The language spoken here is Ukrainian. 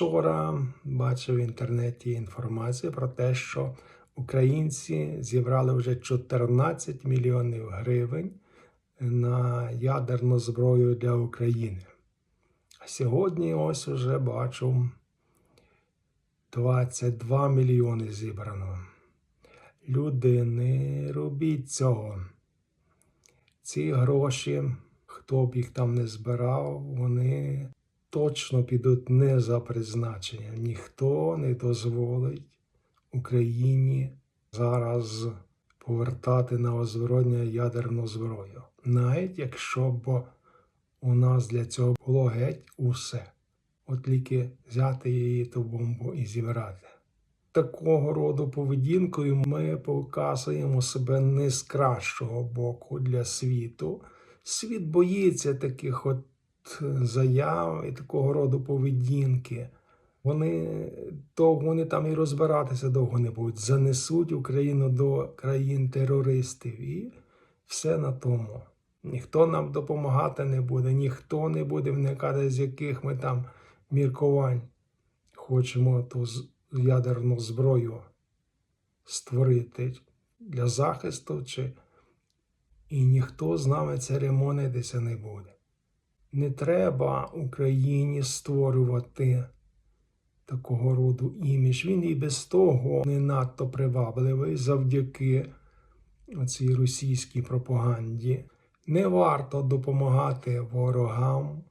Вчора бачив в інтернеті інформацію про те, що українці зібрали вже 14 мільйонів гривень на ядерну зброю для України. А сьогодні ось уже бачу 22 мільйони зібрано. Люди, не робіть цього. Ці гроші, хто б їх там не збирав, вони точно підуть не за призначенням. Ніхто не дозволить Україні зараз повертати на озброєння ядерну зброю. Навіть якщо б у нас для цього було геть усе. От тільки взяти її ту бомбу і зібрати. Такого роду поведінкою ми показуємо себе не з кращого боку для світу. Світ боїться таких от заяв і такого роду поведінки. Вони довго вони там і розбиратися довго не будуть. Занесуть Україну до країн терористів і все на тому. Ніхто нам допомагати не буде, ніхто не буде вникати, з яких ми там міркувань хочемо ту ядерну зброю створити для захисту, чи... і ніхто з нами церемонитися не буде. Не треба Україні створювати такого роду імідж. Він і без того не надто привабливий завдяки цій російській пропаганді. Не варто допомагати ворогам